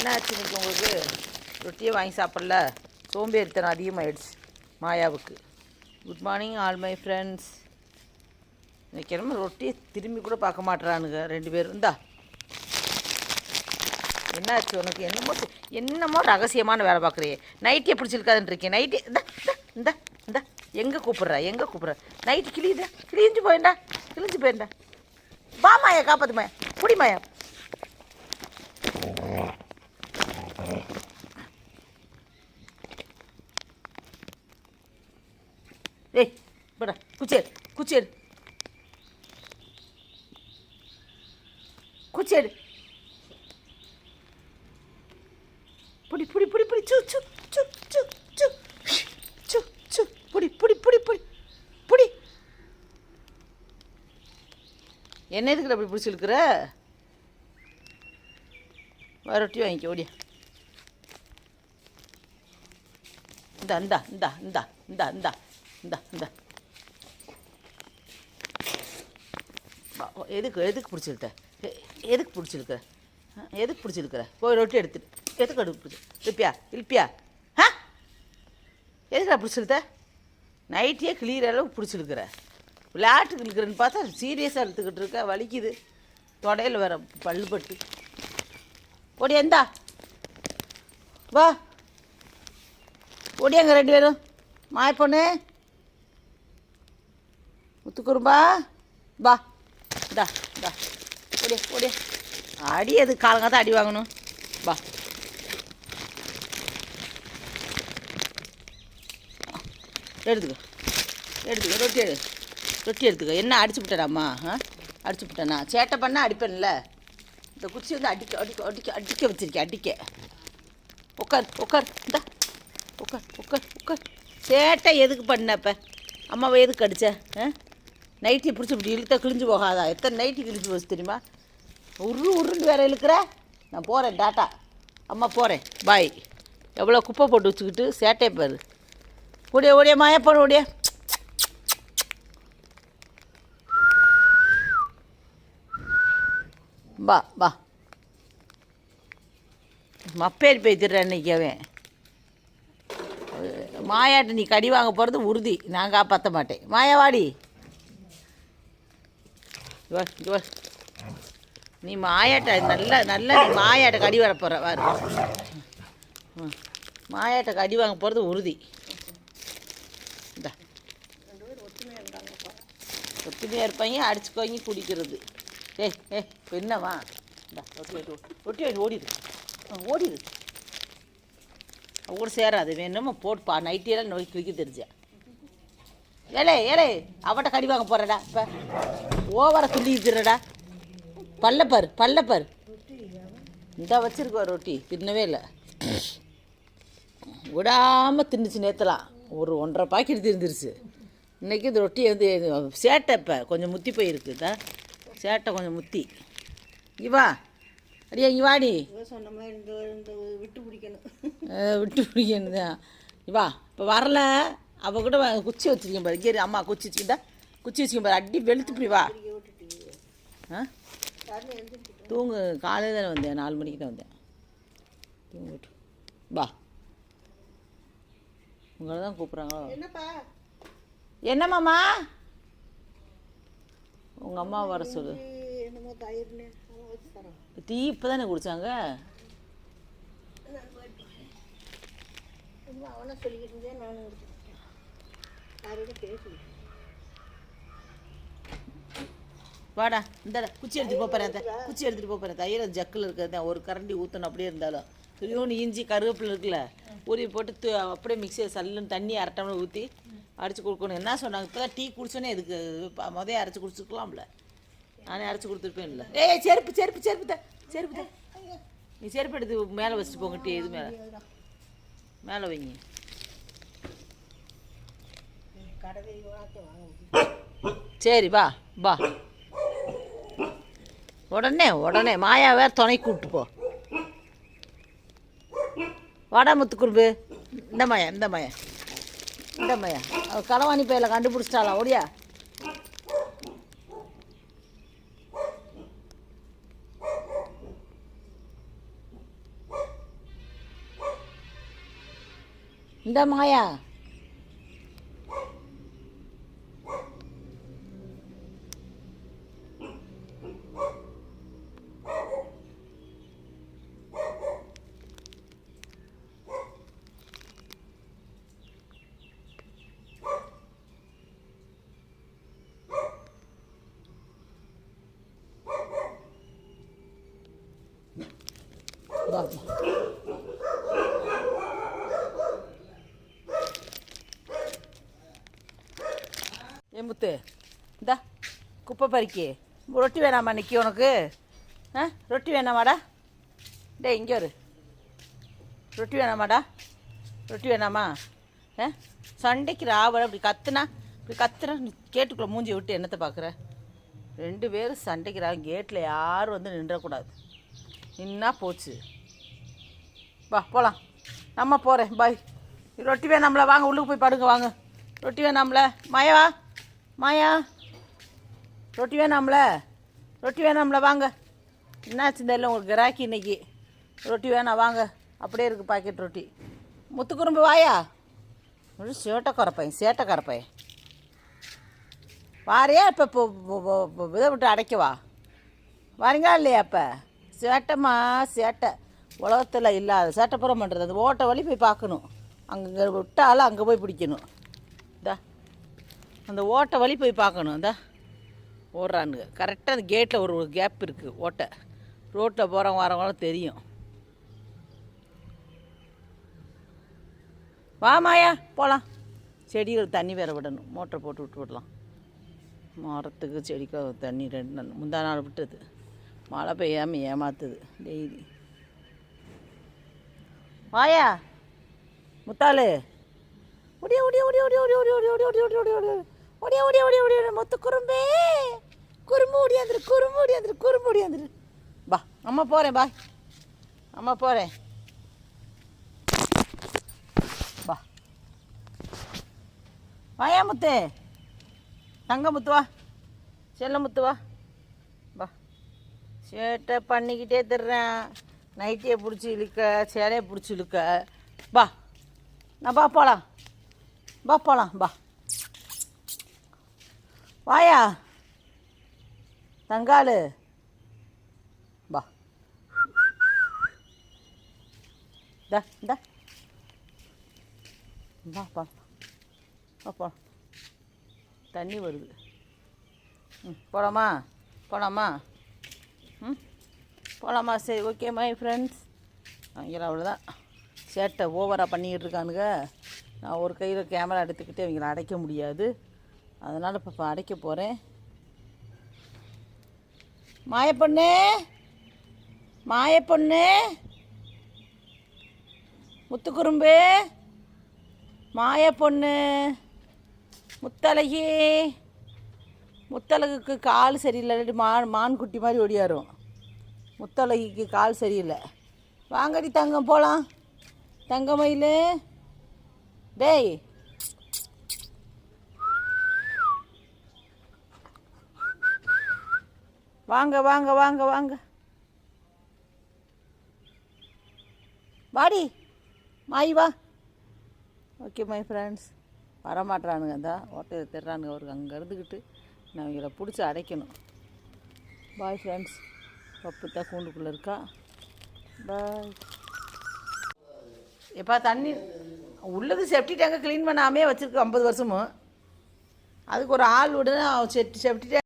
என்ன ஆச்சு இன்றைக்கி உங்களுக்கு? ரொட்டியே வாங்கி சாப்பிட்ல. சோம்பேறித்தனம் அதிகமாகிடுச்சு மாயாவுக்கு. Good morning all my friends இன்றைக்கி என்னமோ ரொட்டியை திரும்பி கூட பார்க்க மாட்றானுங்க ரெண்டு பேரும். என்ன என்னாச்சு உனக்கு? என்னமோ என்னமோ ரகசியமான வேலை பார்க்குறியே. நைட்டே பிடிச்சிருக்காதுன்னு இருக்கேன் நைட்டு இந்த இந்த இந்த எங்கே கூப்பிட்ற? எங்கே கூப்பிட்ற? நைட்டு கிளியுதா கிழிஞ்சு போயிண்டா கிழிஞ்சு போயிண்டா வா மாயா காப்பாத்து மாயா குடி மாயா ஏய் படா குச்சேர் குச்சேர் குச்சேர் புடி புடி புடி புடி சு சு சு சு சு. சு சு புடி புடி புடி புடி புடி. என்ன எதுக்குல அப்படி பிடிச்சிருக்குற வா ரொட்டி வாங்கிக்க ஓடியா. இந்தா இந்தா இந்தா இந்தா இந்தா இந்தா. இந்தா இந்தா. எதுக்கு எதுக்கு பிடிச்சிருக்க? எதுக்கு பிடிச்சிருக்கிற எதுக்கு பிடிச்சிருக்கிற? போய் ரொட்டி எடுத்துட்டு எதுக்கு எடுத்து பிடிச்சி? இழுப்பியா? இழுப்பியா? ஆ? எதுக்குடா பிடிச்சிருத்த நைட்டியே கிளியர் அளவுக்கு பிடிச்சிருக்கிற. விளையாட்டுக்கு இருக்கிறேன்னு பார்த்தா சீரியஸாக எடுத்துக்கிட்டு இருக்க வலிக்குது. தொடையில் வர பல்லுபட்டு ஓடியாந்தா வா. ஓடியாங்க ரெண்டு பேரும். மாய பொண்ணு. முத்துக்குறும்பா பா இந்தா இந்தா. ஓடியா ஓடியா. அடி எது காலங்காத்தான் அடி வாங்கணும். பா எடுத்துக்கோ. எடுத்துக்கோ ரொட்டி எடு. ரொட்டி எடுத்துக்கோ. என்ன அடிச்சு விட்டேனாம்மா ஆ? அடிச்சு விட்டேனா சேட்டை பண்ணால் அடிப்பேன்ல. இந்த குச்சி வந்து அடிக்க அடிக்க அடிக்க அடிக்க வச்சிருக்கேன் அடிக்க. உட்கார் உட்கார் இந்த. உட்கார் உட்கார் உட்கார் சேட்டை எதுக்கு பண்ண இப்போ அம்மாவை எதுக்கு அடித்த ஆ? நைட்டி பிடிச்சி இப்படி இழுத்தா கிழிஞ்சு போகாதா? எத்தனை நைட்டி கிழிஞ்சு போச்சு தெரியுமா? உரு உருண்டு வேற இழுக்கிற? நான் போகிறேன் டாட்டா. அம்மா போகிறேன் பாய். எவ்வளோ குப்பை போட்டு வச்சுக்கிட்டு சேட்டையை பாரு. ஓடிய ஓடிய மாயா ஓடிய. பா பா மப்பேர் பேத்திடுறேன் இன்னைக்கு அவன். மாயாட்ட நீ கடி வாங்க போகிறது உறுதி. நான் காப்பாற்ற மாட்டேன். மாயாவாடி வாடி இங்க வா, இங்க வா. நீ மாயாட்ட நல்ல நல்ல நீ மாயாட்ட கடி வர போகிற வாரு ம். மாயாட்ட கடி வாங்க போகிறது உறுதி. இந்தா. ஒத்துமையாக இருப்பாங்க அடிச்சுக்கோங்க குடிக்கிறது ஏய் ஏய் என்னவா இந்தா ஒட்டி ஒட்டி ஒட்டி. ஒட்டி ஓடிடு ஆ, ஓடிடு அவ கூட சேராது. வேணுமோ போட்டு பா நைட்டியெல்லாம் நோய் வைக்க தெரிஞ்சேன் ஏலே ஏலே அவட்ட கடி வாங்க போகிறடா இப்போ ஓவரா துள்ளிக்கிறடா பல்லப்பார் பல்லப்பார் இந்த வச்சிருக்கோம் ரொட்டி தின்னவே இல்லை. விடாமல் தின்னுச்சு நேற்றுலாம் ஒரு ஒன்றரை பாக்கெட் திரிந்துருச்சு இன்றைக்கி இந்த ரொட்டி வந்து சேட்டை இப்போ. கொஞ்சம் முத்தி போயிருக்கு. தான் சேட்டை கொஞ்சம் முத்தி. இங்க வா அடியா இங்கே வாடி சொன்ன மாதிரி இந்த விட்டு பிடிக்கணும். விட்டு பிடிக்கணும் தான் இங்க வா இப்போ வரல. அவ கூட குச்சி வச்சிருக்கேன் பாரு. இரு, அம்மா குச்சி வச்சுக்கிட்டா குச்சி வச்சுக்கேன் பாரு. அடி வெளுத்து இப்படி வா. ஆ? தூங்கு. காலையில் தானே வந்தேன். நாலு மணிக்கு தான் வந்தேன். தூங்கிட்டு வா. உங்களை தான் கூப்பிட்றாங்களோ? என்னம்மாம்மா உங்கள் அம்மா வர சொல்லு. டீ இப்போ தானே குடித்தாங்க அவனை சொல்லிக்கிட்டு இருந்தேன். நானும் வாடா இந்த குச்சி எடுத்துட்டு போகிறேன் குச்சி எடுத்துகிட்டு போகிறேன் தையல் ஜக்கில் இருக்கிறது ஒரு கரண்டி ஊற்றணும் அப்படியே இருந்தாலும். துணியோன்னு இஞ்சி கருவேப்பிலை இருக்குல்ல ஊறி போட்டு அப்படியே மிக்சியில் சல்லுன்னு தண்ணி அரை டம்ளர் ஊற்றி அரைச்சி கொடுக்கணும். என்ன சொன்னாங்க? இப்போ தான் டீ குடிச்சோன்னே இதுக்கு முதல்ல அரைச்சி குடிச்சிக்கலாம்ல. நானே அரைச்சி கொடுத்துருப்பேன்ல. ஏய் செருப்பு செருப்பு செருப்பு தான் செருப்பு தான் நீ செருப்பு எடுத்து மேலே வச்சுட்டு போங்க டீ இது மேலே. மேலே வாங்க. சரி வா வா. உடனே உடனே மாயா வேறு துணை கூப்பிட்டு போ. வாடா முத்துக்குரும்பு. இந்த மாயா இந்த மாயா. இந்த மாயா. களவாணி பையில கண்டுபிடிச்சிட்டாளா ஒடியா இந்த மாயா. ஏ முத்து? இந்தா குப்பை பறிக்கி. ரொட்டி வேணாமா நிற்கி உனக்கு? ஆ? ரொட்டி வேணாமாடா? டே இங்கே வரு ரொட்டி வேணாமாடா? ரொட்டி வேணாமா? ஆ? சண்டைக்கு ராவல இப்படி கத்துனா இப்படி கத்துனா கேட்டுக்குள்ள மூஞ்சி விட்டு என்னத்தை பார்க்குற ரெண்டு பேரும் சண்டைக்கு ராவ கேட்டில் யாரும் வந்து நின்றக்கூடாது. நின்னா போச்சு. வா போகலாம் நம்ம போகிறேன் பாய் ரொட்டி வேணாம்ல வாங்க உள்ளுக்கு போய் படுங்க வாங்க. ரொட்டி வேணாம்ல. மாயா மாயா. ரொட்டி வேணாம்ல. ரொட்டி வேணாம்ல வாங்க. என்னாச்சு இந்த உங்களுக்கு கிராக்கி இன்னைக்கு. ரொட்டி வேணாம் வாங்க. அப்படியே இருக்குது பாக்கெட் ரொட்டி. முத்துக்குறும்பு வாயா? ஒரு சேட்டை குறைப்பையன் சேட்டை கரப்பையன் வாரியா இப்போ இப்போ இதை விட்டு அடைக்கவா? வரீங்களா இல்லையா அப்போ சேட்டைம்மா சேட்டை. உலகத்தில் இல்லாத சேட்டைப்புறம் பண்ணுறது அந்த ஓட்டை வழி போய் பார்க்கணும். அங்கே விட்டாலும் அங்கே போய் பிடிக்கணும். இந்தா. அந்த ஓட்டை வழி போய் பார்க்கணும். இந்தா. ஓடுறானுங்க. கரெக்டாக அந்த கேட்டில் ஒரு கேப் இருக்குது ஓட்டை. ரோட்டில் போகிறவங்க வரவங்களும் தெரியும். வா மாயா போகலாம் செடிகள் தண்ணி வேற விடணும். மோட்டரை போட்டு விட்டு விடலாம். மரத்துக்கு செடிக்கு தண்ணி ரெண்டு நாள் முந்தா நாள் விட்டது. மழை பெய்யாமல் ஏமாத்துது. டெய்லி. வாயா முத்தாளு ஒடியா ஒடியா ஒடியா ஒடியா ஒடியா ஒடியா ஒடியா ஒடியா ஒடியா ஒடியா ஒடியா ஒடியா ஒடியா ஒடியா ஒடியா ஒடியா மொத்த குறும்பே குறும்பு ஒடியாந்துரு குறும்பு ஒடியாந்துரு குறும்பு ஒடியாந்துரு பா அம்மா போகிறேன் பாய் அம்மா போகிறேன் பா வாயா முத்து தங்க முத்துவா செல்ல முத்துவா வா சேட்டை பண்ணிக்கிட்டே திடுறேன் நைட்டியை பிடிச்சி இழுக்க சேலையை பிடிச்சி இழுக்க. பா நான் பா போகலாம் பா போகலாம் பா வாயா. தங்காளு. பா இந்த இந்த. வா பா வா போகலாம் தண்ணி வருது. ம் போகலாமா போகலாமா ம்? போகலாமா சரி ஓகே மை ஃப்ரெண்ட்ஸ் அவங்கள அவ்வளோதான் சேட்டை ஓவராக பண்ணிக்கிட்டு இருக்கானுங்க. நான் ஒரு கையில் கேமரா எடுத்துக்கிட்டு அவங்கள அடைக்க முடியாது. அதனால் இப்போ அடைக்க போகிறேன் மாயப்பொண்ணு! மாயப்பொண்ணு! முத்துக்குறும்பு! மாயப்பொண்ணு! முத்தழகி! முத்தழகுக்கு கால் சரியில்லை மா மான் மான் குட்டி மாதிரி ஓடியாரும். முத்தழகிக்கு கால் சரியில்லை. வாங்கடி தங்கம் போகலாம் தங்க மயில் டேய். வாங்க வாங்க வாங்க வாங்க. வாடி. மாய் வா. ஓகே மை ஃப்ரெண்ட்ஸ் வரமாட்றானுங்க தான் ஓட்டையை திடுறானுங்க. அவருக்கு அங்கே இருந்துக்கிட்டு நான் இவங்களை பிடிச்சி அடைக்கணும். பாய் ஃப்ரெண்ட்ஸ் பப்பு தான் கூண்டுக்குள்ளே இருக்கா? பாய். எப்பா தண்ணி உள்ளது செப்டி டேங்கை க்ளீன் பண்ணாமே வச்சுருக்கு ஐம்பது வருஷமும். அதுக்கு ஒரு ஆள் விடுனா செப்டி செப்டி